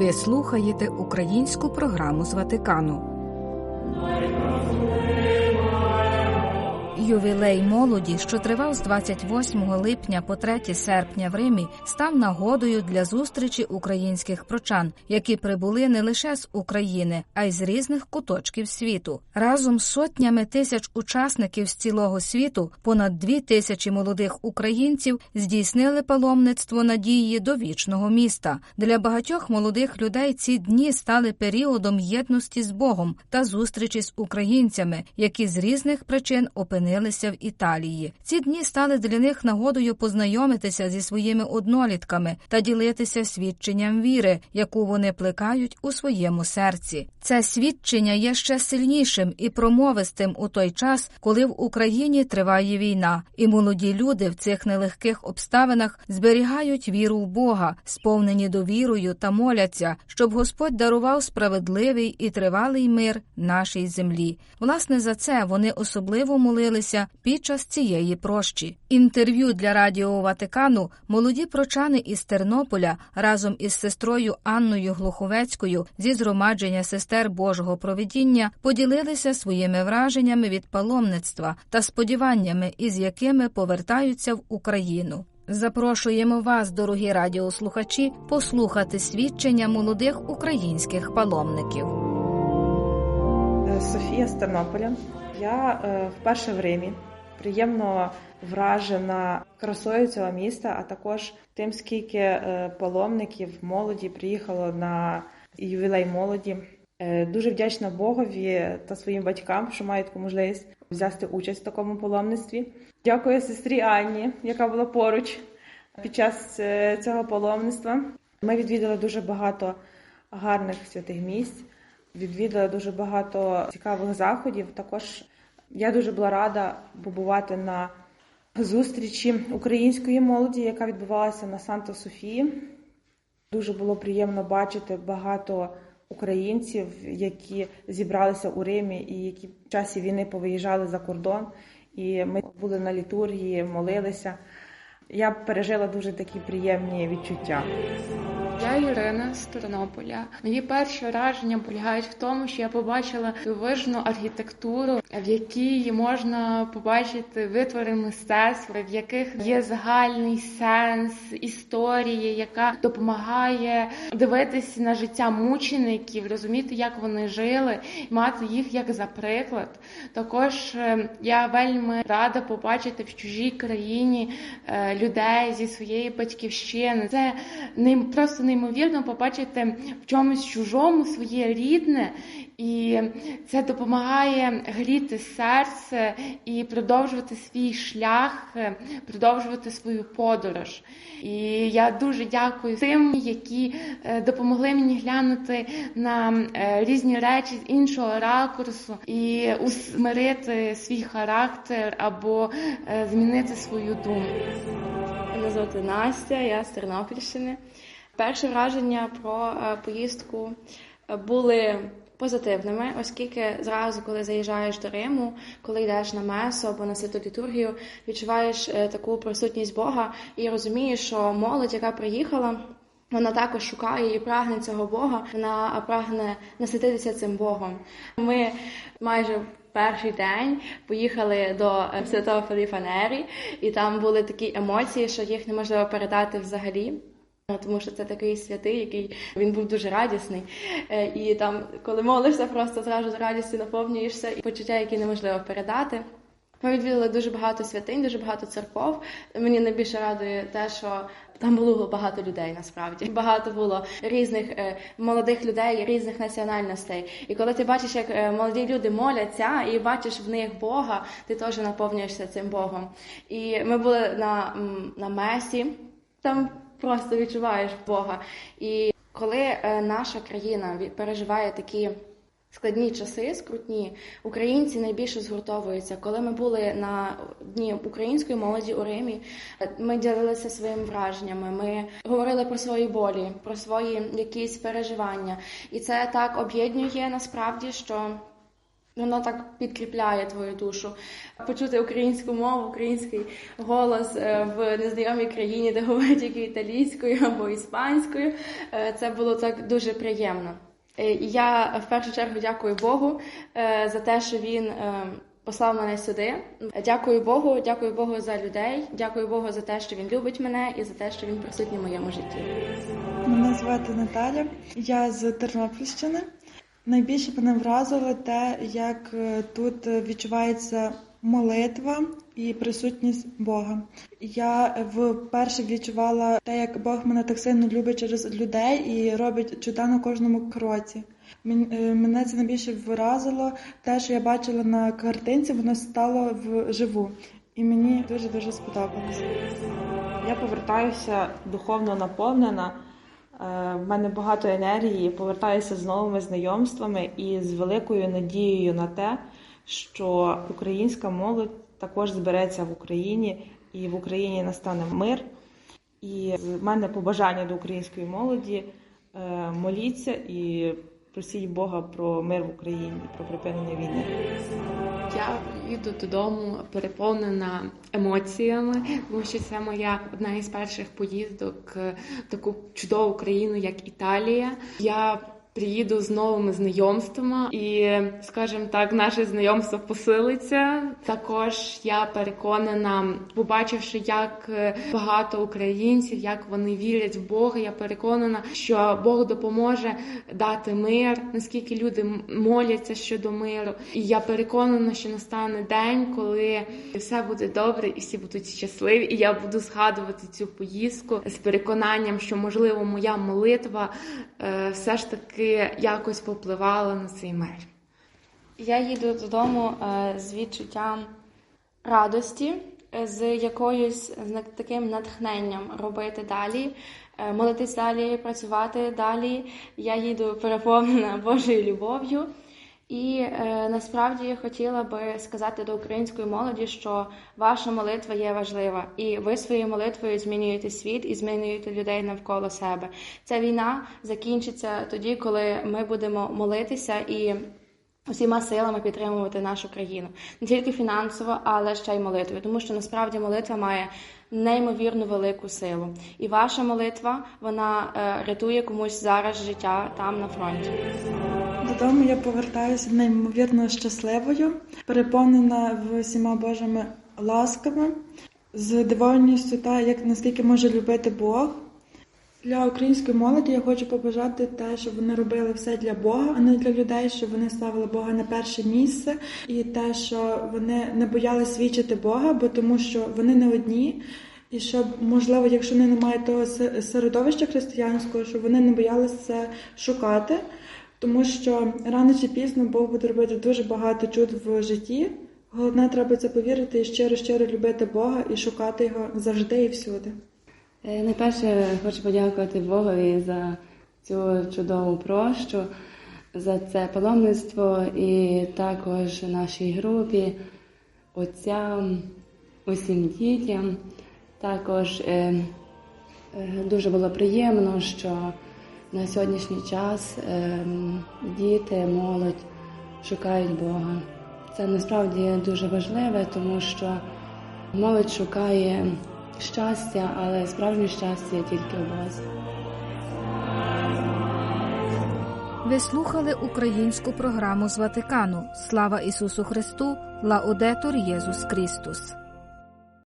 Ви слухаєте українську програму з Ватикану. Ювілей молоді, що тривав з 28 липня по 3 серпня в Римі, став нагодою для зустрічі українських прочан, які прибули не лише з України, а й з різних куточків світу. Разом з сотнями тисяч учасників з цілого світу, понад дві тисячі молодих українців здійснили паломництво надії до вічного міста. Для багатьох молодих людей ці дні стали періодом єдності з Богом та зустрічі з українцями, які з різних причин опинилися в Італії. Ці дні стали для них нагодою познайомитися зі своїми однолітками та ділитися свідченням віри, яку вони плекають у своєму серці. Це свідчення є ще сильнішим і промовистим у той час, коли в Україні триває війна, і молоді люди в цих нелегких обставинах зберігають віру в Бога, сповнені довірою та моляться, щоб Господь дарував справедливий і тривалий мир нашій землі. Власне за це вони особливо молилися під час цієї прощі. Інтерв'ю для Радіо Ватикану молоді прочани із Тернополя разом із сестрою Анною Глуховецькою зі згромадження сестер Божого провидіння поділилися своїми враженнями від паломництва та сподіваннями, із якими повертаються в Україну. Запрошуємо вас, дорогі радіослухачі, послухати свідчення молодих українських паломників. Софія з Тернополя. Я е, вперше в Римі. Приємно вражена красою цього міста, а також тим, скільки е, паломників молоді приїхало на ювілей молоді. Е, дуже вдячна Богові та своїм батькам, що мають таку можливість взяти участь в такому паломництві. Дякую сестрі Анні, яка була поруч під час цього паломництва. Ми відвідали дуже багато гарних святих місць, відвідали дуже багато цікавих заходів. Також я дуже була рада побувати на зустрічі української молоді, яка відбувалася на Санта Софії. Дуже було приємно бачити багато українців, які зібралися у Римі і які в часі війни повиїжджали за кордон. І ми були на літургії, молилися. Я пережила дуже такі приємні відчуття. Я Ірина з Тернополя. Мої перші враження полягають в тому, що я побачила дивовижну архітектуру, в якій можна побачити витвори мистецтва, в яких є загальний сенс історії, яка допомагає дивитися на життя мучеників, розуміти, як вони жили, мати їх як за приклад. Також я вельми рада побачити в чужій країні людей зі своєї батьківщини. Це не просто неймовірно побачити в чомусь чужому своє рідне, і це допомагає гріти серце і продовжувати свій шлях, продовжувати свою подорож. І я дуже дякую тим, які допомогли мені глянути на різні речі з іншого ракурсу і усмирити свій характер або змінити свою думку. Мене звати Настя, я з Тернопільщини. Перше враження про поїздку були позитивними, оскільки зразу, коли заїжджаєш до Риму, коли йдеш на месу або на святу літургію, відчуваєш таку присутність Бога і розумієш, що молодь, яка приїхала, вона також шукає і прагне цього Бога. Вона прагне насититися цим Богом. Ми майже Перший день поїхали до святого Філіпа Нері, і там були такі емоції, що їх неможливо передати взагалі. Тому що це такий святий, який він був дуже радісний. І там, коли молишся, просто зразу з радістю наповнюєшся і почуття, які неможливо передати. Ми відвідали дуже багато святинь, дуже багато церков. Мені найбільше радує те, що там було багато людей насправді. Багато було різних е, молодих людей, різних національностей. І коли ти бачиш, як е, молоді люди моляться, і бачиш в них Бога, ти теж наповнюєшся цим Богом. І ми були на, на месі, там просто відчуваєш Бога. І коли е, наша країна переживає такі складні часи, скрутні, українці найбільше згуртовуються. Коли ми були на дні української молоді у Римі, ми ділилися своїми враженнями. Ми говорили про свої болі, про свої якісь переживання, і це так об'єднує насправді, що Воно так підкріпляє твою душу. Почути українську мову, український голос е, в незнайомій країні, де говорять тільки італійською або іспанською. е, Це було так дуже приємно. Е, я в першу чергу дякую Богу за те, що він послав мене сюди. Дякую Богу, дякую Богу за людей, дякую Богу за те, що він любить мене і за те, що він присутній в моєму житті. Мене звати Наталя, я з Тернопільщини. Найбільше мене вразило те, як е, тут відчувається молитва і присутність Бога. Я вперше відчувала те, як Бог мене так сильно любить через людей і робить чуда на кожному кроці. Е, Мене це найбільше вразило те, що я бачила на картинці, воно стало вживу. І мені дуже дуже сподобалося. Я повертаюся духовно наповнена. Е, В мене багато енергії, повертаюся з новими знайомствами і з великою надією на те, що українська молодь також збереться в Україні і в Україні настане мир. І в мене побажання до української молоді е, моліться і просіть Бога про мир в Україні, про припинення війни. Їду додому переповнена емоціями, тому що це моя одна із перших поїздок в таку чудову країну, як Італія. Я приїду з новими знайомствами, і, скажімо так, наше знайомство посилиться. Також я переконана, побачивши, як багато українців, як вони вірять в Бога. Я переконана, що Бог допоможе дати мир, наскільки люди моляться щодо миру. І я переконана, що настане день, коли все буде добре і всі будуть щасливі. І я буду згадувати цю поїздку з переконанням, що можливо моя молитва е, все ж таки якось попливала на цей мир. Я їду додому е, з відчуттям радості, е, з якоюсь з таким натхненням робити далі, е, молитись далі, працювати далі. Я їду переповнена Божою любов'ю. І е, насправді я хотіла би сказати до української молоді, що ваша молитва є важлива, і ви своєю молитвою змінюєте світ і змінюєте людей навколо себе. Ця війна закінчиться тоді, коли ми будемо молитися і усіма силами підтримувати нашу країну не тільки фінансово, але ще й молитвою, тому що насправді молитва має неймовірно велику силу. І ваша молитва вона е, рятує комусь зараз життя там на фронті. Додому я повертаюся неймовірно щасливою, переповнена всіма Божими ласками, з здивованістю та як наскільки може любити Бог. Для української молоді я хочу побажати те, щоб вони робили все для Бога, а не для людей, щоб вони ставили Бога на перше місце, і те, що вони не боялися свідчити Бога, бо тому що вони не одні. І щоб, можливо, якщо вони не мають того середовища християнського, щоб вони не боялися шукати, тому що рано чи пізно Бог буде робити дуже багато чуд в житті. Головне, треба це повірити і щиро-щиро любити Бога і шукати його завжди і всюди. Е, Найперше хочу подякувати Богові за цю чудову прощу, за це паломництво і також нашій групі, отцям, усім дітям. Також е, е, дуже було приємно, що на сьогоднішній час е, діти, молодь шукають Бога. Це насправді дуже важливе, тому що молодь шукає щастя, але справжнє щастя тільки у Бозі. Ви слухали українську програму з Ватикану. Слава Ісусу Христу! Лаудетур Єсус Христос!